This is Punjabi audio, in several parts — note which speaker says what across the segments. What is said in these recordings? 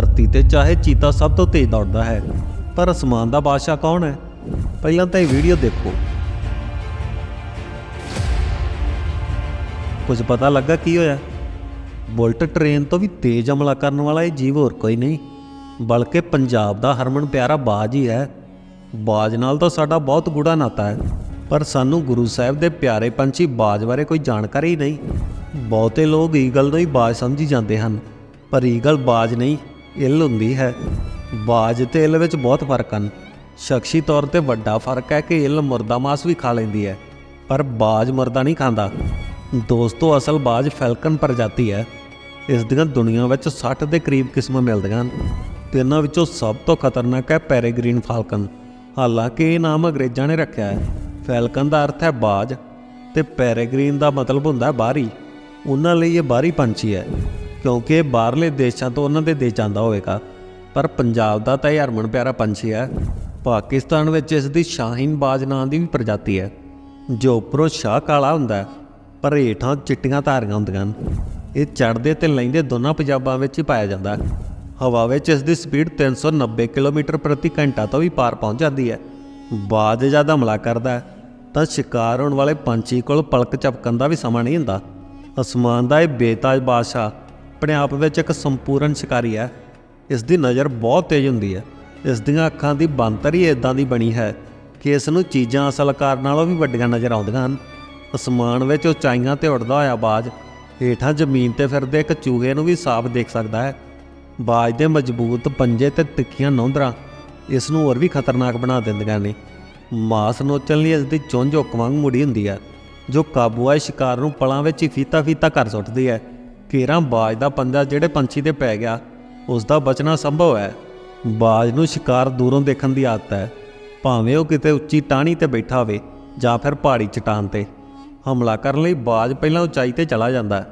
Speaker 1: ਧਰਤੀ ਤੇ ਚਾਹੇ ਚੀਤਾ ਸਭ ਤੋਂ ਤੇਜ਼ ਦੌੜਦਾ ਹੈ। ਪਰ ਅਸਮਾਨ ਦਾ ਬਾਦਸ਼ਾਹ ਕੌਣ ਹੈ? ਪਹਿਲਾਂ ਤਾਂ ਇਹ ਵੀਡੀਓ ਦੇਖੋ। ਕੁਝ ਪਤਾ ਲੱਗਾ ਕੀ ਹੋਇਆ? ਬੁਲਟ ਟ੍ਰੇਨ ਤੋਂ ਵੀ ਤੇਜ਼ ਹਮਲਾ ਕਰਨ ਵਾਲਾ ਇਹ ਜੀਵ ਹੋਰ ਕੋਈ ਨਹੀਂ। ਬਲਕਿ ਪੰਜਾਬ ਦਾ ਹਰਮਨ ਪਿਆਰਾ ਬਾਜ ਹੀ ਹੈ। ਬਾਜ ਨਾਲ ਤਾਂ ਸਾਡਾ ਬਹੁਤ ਗੂੜਾ ਨਾਤਾ ਹੈ। ਪਰ ਸਾਨੂੰ ਗੁਰੂ ਸਾਹਿਬ ਦੇ ਪਿਆਰੇ ਪੰਛੀ ਬਾਜ ਬਾਰੇ ਕੋਈ ਜਾਣਕਾਰੀ ਨਹੀਂ। ਬਹੁਤੇ ਲੋਕ ਈਗਲ ਨੂੰ ਹੀ ਬਾਜ ਸਮਝੀ ਜਾਂਦੇ ਹਨ। ਪਰ ਈਗਲ ਬਾਜ ਨਹੀਂ। ਇੱਲ ਹੁੰਦੀ ਹੈ। ਬਾਜ ਤੇ ਇੱਲ ਵਿੱਚ ਬਹੁਤ ਫ਼ਰਕ ਹਨ। ਸ਼ਖਸੀ ਤੌਰ ਤੇ ਵੱਡਾ ਫ਼ਰਕ ਹੈ ਕਿ ਇੱਲ ਮੁਰਦਾ ਮਾਸ ਵੀ ਖਾ ਲੈਂਦੀ ਹੈ, ਪਰ ਬਾਜ ਮੁਰਦਾ ਨਹੀਂ ਖਾਂਦਾ। ਦੋਸਤੋ, ਅਸਲ ਬਾਜ ਫੈਲਕਨ ਪ੍ਰਜਾਤੀ ਹੈ। ਇਸ ਦੀਆਂ ਦੁਨੀਆ ਵਿੱਚ 60 ਦੇ ਕਰੀਬ ਕਿਸਮਾਂ ਮਿਲਦੀਆਂ ਹਨ। ਤੇ ਇਹਨਾਂ ਵਿੱਚੋਂ ਸਭ ਤੋਂ ਖਤਰਨਾਕ ਹੈ ਪੈਰੇਗ੍ਰੀਨ ਫਾਲਕਨ। ਹਾਲਾਂਕਿ ਇਹ ਨਾਮ ਅੰਗਰੇਜ਼ਾਂ ਨੇ ਰੱਖਿਆ ਹੈ। ਫੈਲਕਨ ਦਾ ਅਰਥ ਹੈ ਬਾਜ। ਤੇ ਪੈਰੇਗ੍ਰੀਨ ਦਾ ਮਤਲਬ ਹੁੰਦਾ ਬਾਹਰੀ ਉਹਨਾਂ ਲਈ ਇਹ ਬਾਹਰੀ ਪੰਛੀ ਹੈ। ਕਿਉਂਕਿ ਇਹ ਬਾਹਰਲੇ ਦੇਸ਼ਾਂ ਤੋਂ ਉਹਨਾਂ ਦੇ ਦੇਸ਼ ਜਾਂਦਾ ਹੋਵੇਗਾ। ਪਰ ਪੰਜਾਬ ਦਾ ਤਾਂ ਇਹ ਹਰਮਨ ਪਿਆਰਾ ਪੰਛੀ ਹੈ। ਪਾਕਿਸਤਾਨ ਵਿੱਚ ਇਸ ਦੀ ਸ਼ਾਹੀਨ ਬਾਜ ਨਾਂ ਦੀ ਵੀ ਪ੍ਰਜਾਤੀ ਹੈ। ਜੋ ਉੱਪਰੋਂ ਸ਼ਾਹ ਕਾਲਾ ਹੁੰਦਾ ਪਰ ਹੇਠਾਂ ਚਿੱਟੀਆਂ ਧਾਰੀਆਂ ਹੁੰਦੀਆਂ ਹਨ। ਇਹ ਚੜ੍ਹਦੇ ਤੇ ਲੈਂਦੇ ਦੋਨਾਂ ਪੰਜਾਬਾਂ ਵਿੱਚ ਹੀ ਪਾਇਆ ਜਾਂਦਾ ਹੈ। ਹਵਾ ਵਿੱਚ ਇਸ ਦੀ ਸਪੀਡ 390 ਕਿਲੋਮੀਟਰ ਪ੍ਰਤੀ ਘੰਟਾ ਤੋਂ ਵੀ ਪਾਰ ਪਹੁੰਚ ਜਾਂਦੀ ਹੈ। ਬਾਜ ਜਦ ਹਮਲਾ ਕਰਦਾ ਹੈ, ਤਾਂ ਸ਼ਿਕਾਰ ਹੋਣ ਵਾਲੇ ਪੰਛੀ ਕੋਲ ਪਲਕ ਝਪਕਣ ਦਾ ਵੀ ਸਮਾਂ ਨਹੀਂ ਹੁੰਦਾ। ਅਸਮਾਨ ਦਾ ਇਹ ਬੇਤਾਜ ਬਾਦਸ਼ਾਹ ਆਪਣੇ ਆਪ ਵਿੱਚ ਇੱਕ ਸੰਪੂਰਨ ਸ਼ਿਕਾਰੀ ਹੈ। ਇਸ ਦੀ ਨਜ਼ਰ ਬਹੁਤ ਤੇਜ਼ ਹੁੰਦੀ ਹੈ। ਇਸ ਦੀਆਂ ਅੱਖਾਂ ਦੀ ਬਣਤਰ ਹੀ ਇਦਾਂ ਦੀ ਬਣੀ ਹੈ ਕਿ ਇਸ ਨੂੰ ਚੀਜ਼ਾਂ ਅਸਲ ਆਕਾਰ ਨਾਲੋਂ ਵੀ ਵੱਡੀਆਂ ਨਜ਼ਰ ਆਉਂਦੀਆਂ ਹਨ। ਅਸਮਾਨ ਵਿੱਚ ਉਚਾਈਆਂ ਤੇ ਉੱਡਦਾ ਹੋਇਆ ਬਾਜ ਹੇਠਾਂ ਜ਼ਮੀਨ ਤੇ ਫਿਰਦੇ ਇੱਕ ਚੂਹੇ ਨੂੰ ਵੀ ਸਾਫ਼ ਦੇਖ ਸਕਦਾ ਹੈ। ਬਾਜ ਦੇ ਮਜ਼ਬੂਤ ਪੰਜੇ ਤੇ ਤਿੱਖੀਆਂ ਨੌਂਦਰਾਂ ਇਸ ਨੂੰ ਹੋਰ ਵੀ ਖਤਰਨਾਕ ਬਣਾ ਦਿੰਦੀਆਂ ਨੇ। ਮਾਸ ਨੋਚਣ ਲਈ ਇਸ ਦੀ ਚੁੰਝ ਹੁੱਕ ਵਾਂਗ ਮੁੜੀ ਹੁੰਦੀ ਹੈ, ਜੋ ਕਾਬੂ ਆਏ ਸ਼ਿਕਾਰ ਨੂੰ ਪਲਾਂ ਵਿੱਚ ਹੀ ਫੀਤਾ ਫੀਤਾ ਕਰ ਸੁੱਟਦੀ ਹੈ। ਕੇਰਾਂ ਬਾਜ ਦਾ ਪੰਜਾ ਜਿਹੜੇ ਪੰਛੀ ਤੇ ਪੈ ਗਿਆ ਉਸ ਦਾ ਬਚਣਾ ਸੰਭਵ ਹੈ। ਬਾਜ ਨੂੰ ਸ਼ਿਕਾਰ ਦੂਰੋਂ ਦੇਖਣ ਦੀ ਆਦਤ ਹੈ। ਭਾਵੇਂ ਉਹ ਕਿਤੇ ਉੱਚੀ ਟਾਹਣੀ ਤੇ ਬੈਠਾ ਹੋਵੇ ਜਾਂ ਫਿਰ ਪਹਾੜੀ ਚਟਾਨ ਤੇ। ਹਮਲਾ ਕਰਨ ਲਈ ਬਾਜ ਪਹਿਲਾਂ ਉਚਾਈ ਤੇ ਚਲਾ ਜਾਂਦਾ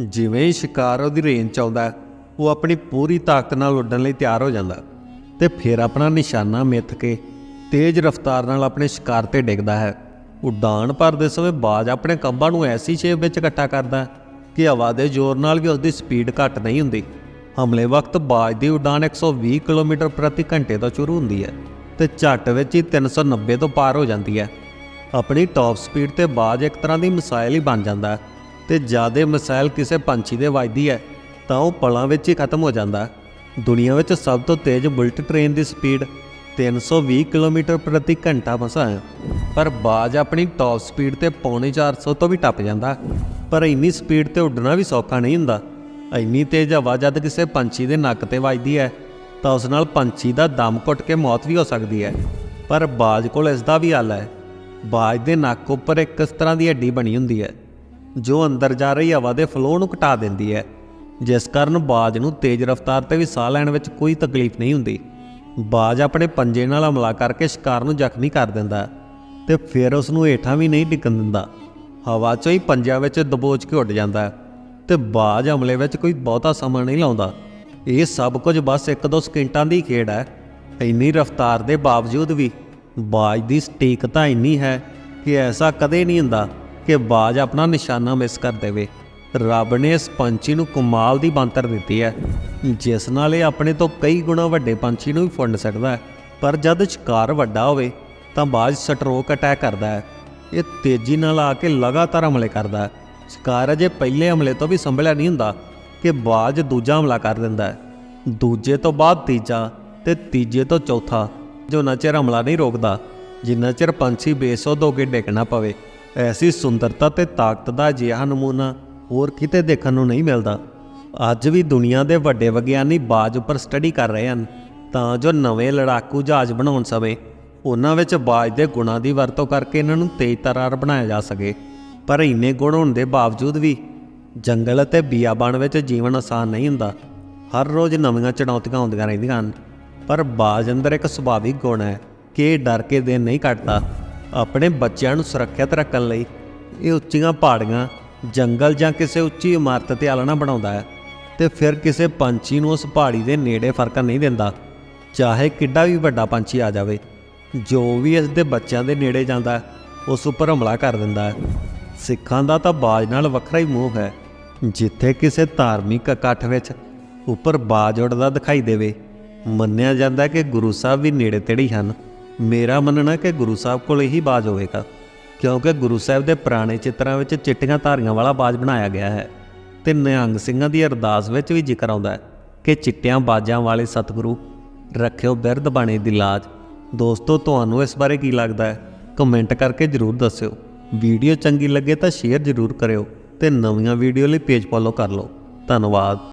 Speaker 1: ਜਿਵੇਂ ਹੀ ਸ਼ਿਕਾਰ ਉਹਦੀ ਰੇਂਜ ਚ ਆਉਂਦਾ ਉਹ ਆਪਣੀ ਪੂਰੀ ਤਾਕਤ ਨਾਲ ਉੱਡਣ ਲਈ ਤਿਆਰ ਹੋ ਜਾਂਦਾ ਹੈ ਤੇ ਫਿਰ ਆਪਣਾ ਨਿਸ਼ਾਨਾ ਮਿੱਥ ਕੇ ਤੇਜ਼ ਰਫ਼ਤਾਰ ਨਾਲ ਆਪਣੇ ਸ਼ਿਕਾਰ ਤੇ ਡਿੱਗਦਾ ਹੈ। ਉਡਾਨ ਭਰਦੇ ਸਮੇਂ ਬਾਜ ਆਪਣੇ ਕੰਬਾਂ ਨੂੰ ਐਸੀ ਸ਼ੇਪ ਵਿੱਚ ਇਕੱਠਾ ਕਰਦਾ ਹੈ ਕਿ ਹਵਾ ਦੇ ਜ਼ੋਰ ਨਾਲ ਵੀ ਉਸ ਦੀ ਸਪੀਡ ਘੱਟ ਨਹੀਂ ਹੁੰਦੀ। ਹਮਲੇ ਵਕਤ ਬਾਜ ਦੀ ਉਡਾਨ 120 ਕਿਲੋਮੀਟਰ ਪ੍ਰਤੀ ਘੰਟੇ ਤੋਂ ਸ਼ੁਰੂ ਹੁੰਦੀ ਹੈ ਤੇ ਝੱਟ ਵਿੱਚ ਹੀ 390 ਤੋਂ ਪਾਰ ਹੋ ਜਾਂਦੀ ਹੈ। ਆਪਣੀ ਟਾਪ ਸਪੀਡ ਤੇ ਬਾਜ ਇੱਕ ਤਰ੍ਹਾਂ ਦੀ ਮਿਸਾਈਲ ਹੀ ਬਣ ਜਾਂਦਾ ਹੈ ਤੇ ਜਿਆਦੇ ਮਿਸਾਈਲ ਕਿਸੇ ਪੰਛੀ ਦੇ ਵੱਜਦੀ ਹੈ, ਤਾਂ ਉਹ ਪਲਾਂ ਵਿੱਚ ਹੀ ਖਤਮ ਹੋ ਜਾਂਦਾ ਦੁਨੀਆ ਵਿੱਚ ਸਭ ਤੋਂ ਤੇਜ਼ ਬੁਲਟ ਟ੍ਰੇਨ ਦੀ ਸਪੀਡ 320 ਕਿਲੋਮੀਟਰ ਪ੍ਰਤੀ ਘੰਟਾ ਮਸਾਂ ਹੈ। ਪਰ ਬਾਜ ਆਪਣੀ ਟਾਪ ਸਪੀਡ ਤੇ ਪੌਣੇ 400 ਤੋਂ ਵੀ ਟੱਪ ਜਾਂਦਾ ਪਰ ਇੰਨੀ ਸਪੀਡ ਤੇ ਉੱਡਣਾ ਵੀ ਸੌਖਾ ਨਹੀਂ ਹੁੰਦਾ। ਇੰਨੀ ਤੇਜ਼ ਹਵਾ ਜਦ ਕਿਸੇ ਪੰਛੀ ਦੇ ਨੱਕ ਤੇ ਵੱਜਦੀ ਹੈ, ਤਾਂ ਉਸ ਨਾਲ ਪੰਛੀ ਦਾ ਦਮ ਘੁੱਟ ਕੇ ਮੌਤ ਵੀ ਹੋ ਸਕਦੀ ਹੈ। ਪਰ ਬਾਜ ਕੋਲ ਇਸ ਦਾ ਵੀ ਹੱਲ ਹੈ। ਬਾਜ ਦੇ ਨੱਕ ਉੱਪਰ ਇੱਕ ਇਸ ਤਰ੍ਹਾਂ ਦੀ ਹੱਡੀ ਬਣੀ ਹੁੰਦੀ ਹੈ, ਜੋ ਅੰਦਰ ਜਾ ਰਹੀ ਹਵਾ ਦੇ ਫਲੋ ਨੂੰ ਘਟਾ ਦਿੰਦੀ ਹੈ। ਜਿਸ ਕਾਰਨ ਬਾਜ ਨੂੰ ਤੇਜ਼ ਰਫ਼ਤਾਰ ਤੇ ਵੀ ਸਾਹ ਲੈਣ ਵਿੱਚ ਕੋਈ ਤਕਲੀਫ ਨਹੀਂ ਹੁੰਦੀ। ਬਾਜ ਆਪਣੇ ਪੰਜੇ ਨਾਲ ਹਮਲਾ ਕਰਕੇ ਸ਼ਿਕਾਰ ਨੂੰ ਜ਼ਖਮੀ ਕਰ ਦਿੰਦਾ ਹੈ ਤੇ ਫਿਰ ਉਸ ਨੂੰ ਹੇਠਾਂ ਵੀ ਨਹੀਂ ਡਿੱਗਣ ਦਿੰਦਾ। ਹਵਾ 'ਚੋਂ ਹੀ ਪੰਜਿਆਂ ਵਿੱਚ ਦਬੋਚ ਕੇ ਉੱਡ ਜਾਂਦਾ ਹੈ ਤੇ ਬਾਜ ਹਮਲੇ ਵਿੱਚ ਕੋਈ ਬਹੁਤਾ ਸਮਾਂ ਨਹੀਂ ਲਾਉਂਦਾ। ਇਹ ਸਭ ਕੁਝ ਬਸ 1-2 ਸਕਿੰਟਾਂ ਦੀ ਖੇਡ ਹੈ। ਇੰਨੀ ਰਫ਼ਤਾਰ ਦੇ ਬਾਵਜੂਦ ਵੀ ਬਾਜ ਦੀ ਸਟੀਕਤਾ ਇੰਨੀ ਹੈ ਕਿ ਐਸਾ ਕਦੇ ਨਹੀਂ ਹੁੰਦਾ ਕਿ ਬਾਜ ਆਪਣਾ ਨਿਸ਼ਾਨਾ ਮਿਸ ਕਰ ਦੇਵੇ। ਰੱਬ ਨੇ ਇਸ ਪੰਛੀ ਨੂੰ ਕਮਾਲ ਦੀ ਬੰਤਰ ਦਿੱਤੀ ਹੈ, ਜਿਸ ਨਾਲ ਇਹ ਆਪਣੇ ਤੋਂ ਕਈ ਗੁਣਾ ਵੱਡੇ ਪੰਛੀ ਨੂੰ ਵੀ ਫੁੰਡ ਸਕਦਾ ਹੈ। ਪਰ ਜਦ ਸ਼ਿਕਾਰ ਵੱਡਾ ਹੋਵੇ ਤਾਂ ਬਾਜ ਸਟਰੋਕ ਅਟੈਕ ਕਰਦਾ ਹੈ। ਇਹ ਤੇਜ਼ੀ ਨਾਲ ਆ ਕੇ ਲਗਾਤਾਰ ਹਮਲੇ ਕਰਦਾ ਹੈ। ਸ਼ਿਕਾਰ ਅਜੇ ਪਹਿਲੇ ਹਮਲੇ ਤੋਂ ਵੀ ਸੰਭਲਿਆ ਨਹੀਂ ਹੁੰਦਾ ਕਿ ਬਾਜ ਦੂਜਾ ਹਮਲਾ ਕਰ ਦਿੰਦਾ ਹੈ। ਦੂਜੇ ਤੋਂ ਬਾਅਦ ਤੀਜਾ ਤੇ ਤੀਜੇ ਤੋਂ ਚੌਥਾ ਜੋ ਨਚਰ ਹਮਲਾ ਨਹੀਂ ਰੋਕਦਾ, ਜਿੰਨਾ ਚਿਰ ਪੰਛੀ ਬੇਸੋਧ ਹੋ ਕੇ ਡਿੱਗਣਾ ਪਵੇ, ਐਸੀ ਸੁੰਦਰਤਾ ਤੇ ਤਾਕਤ ਦਾ ਅਜਿਹਾ ਨਮੂਨਾ ਹੋਰ ਕਿਤੇ ਦੇਖਣ ਨੂੰ ਨਹੀਂ ਮਿਲਦਾ। ਅੱਜ ਵੀ ਦੁਨੀਆ ਦੇ ਵੱਡੇ ਵਿਗਿਆਨੀ ਬਾਜ ਉੱਪਰ ਸਟੱਡੀ ਕਰ ਰਹੇ ਹਨ, ਤਾਂ ਜੋ ਨਵੇਂ ਲੜਾਕੂ ਜਹਾਜ਼ ਬਣਾਉਣ ਸਮੇਂ ਉਹਨਾਂ ਵਿੱਚ ਬਾਜ ਦੇ ਗੁਣਾਂ ਦੀ ਵਰਤੋਂ ਕਰਕੇ ਇਹਨਾਂ ਨੂੰ ਤੇਜ਼ ਤਰਾਰ ਬਣਾਇਆ ਜਾ ਸਕੇ। ਪਰ ਇੰਨੇ ਗੁਣ ਹੋਣ ਦੇ ਬਾਵਜੂਦ ਵੀ ਜੰਗਲ ਅਤੇ ਬਿਆਬਾਨ ਵਿੱਚ ਜੀਵਨ ਆਸਾਨ ਨਹੀਂ ਹੁੰਦਾ। ਹਰ ਰੋਜ਼ ਨਵੀਆਂ ਚੁਣੌਤੀਆਂ ਆਉਂਦੀਆਂ ਰਹਿੰਦੀਆਂ ਹਨ। ਪਰ ਬਾਜ ਅੰਦਰ ਇੱਕ ਸੁਭਾਵਿਕ ਗੁਣ ਹੈ ਕਿ ਡਰ ਕੇ ਦਿਨ ਨਹੀਂ ਕੱਟਦਾ। ਆਪਣੇ ਬੱਚਿਆਂ ਨੂੰ ਸੁਰੱਖਿਅਤ ਰੱਖਣ ਲਈ ਇਹ ਉੱਚੀਆਂ ਪਹਾੜੀਆਂ, ਜੰਗਲ ਜਾਂ ਕਿਸੇ ਉੱਚੀ ਇਮਾਰਤ ਤੇ ਆਲਣਾ ਬਣਾਉਂਦਾ ਹੈ ਤੇ ਫਿਰ ਕਿਸੇ ਪੰਛੀ ਨੂੰ ਉਸ ਪਹਾੜੀ ਦੇ ਨੇੜੇ ਫਰਕਣ ਨਹੀਂ ਦਿੰਦਾ। ਚਾਹੇ ਕਿੱਡਾ ਵੀ ਵੱਡਾ ਪੰਛੀ ਆ ਜਾਵੇ ਜੋ ਵੀ ਇਸ ਦੇ ਬੱਚਿਆਂ ਦੇ ਨੇੜੇ ਜਾਂਦਾ, ਉਸ ਉੱਪਰ ਹਮਲਾ ਕਰ ਦਿੰਦਾ ਹੈ। ਸਿੱਖਾਂ ਦਾ ਤਾਂ ਬਾਜ ਨਾਲ ਵੱਖਰਾ ਹੀ ਮੋਹ ਹੈ। ਜਿੱਥੇ ਕਿਸੇ ਧਾਰਮਿਕ ਇਕੱਠ ਵਿੱਚ ਉੱਪਰ ਬਾਜ ਉੱਡਦਾ ਦਿਖਾਈ ਦੇਵੇ, ਮੰਨਿਆ ਜਾਂਦਾ ਕਿ ਗੁਰੂ ਸਾਹਿਬ ਵੀ ਨੇੜੇ ਤੇੜੇ ਹਨ। ਮੇਰਾ ਮੰਨਣਾ ਕਿ ਗੁਰੂ ਸਾਹਿਬ ਕੋਲ ਹੀ ਬਾਜ ਹੋਵੇਗਾ, ਕਿਉਂਕਿ ਗੁਰੂ ਸਾਹਿਬ ਦੇ ਪੁਰਾਣੇ ਚਿੱਤਰਾਂ ਵਿੱਚ ਚਿੱਟੀਆਂ ਧਾਰੀਆਂ ਵਾਲਾ ਬਾਜ ਬਣਾਇਆ ਗਿਆ ਹੈ ਤੇ ਨਿਹੰਗ ਸਿੰਘਾਂ ਦੀ ਅਰਦਾਸ ਵਿੱਚ ਵੀ ਜ਼ਿਕਰ ਆਉਂਦਾ ਹੈ ਕਿ ਚਿੱਟਿਆਂ ਬਾਜਾਂ ਵਾਲੇ ਸਤਿਗੁਰੂ ਰੱਖਿਓ ਬਿਰਧ ਬਾਣੇ ਦੀ ਲਾਜ। ਦੋਸਤੋ, ਤੁਹਾਨੂੰ ਇਸ ਬਾਰੇ ਕੀ ਲੱਗਦਾ ਹੈ? ਕਮੈਂਟ ਕਰਕੇ ਜਰੂਰ ਦੱਸਿਓ। ਵੀਡੀਓ ਚੰਗੀ ਲੱਗੇ ਤਾਂ ਸ਼ੇਅਰ ਜਰੂਰ ਕਰਿਓ ਤੇ ਨਵੀਆਂ ਵੀਡੀਓ ਲਈ ਪੇਜ ਫੋਲੋ ਕਰ ਲਓ। ਧੰਨਵਾਦ।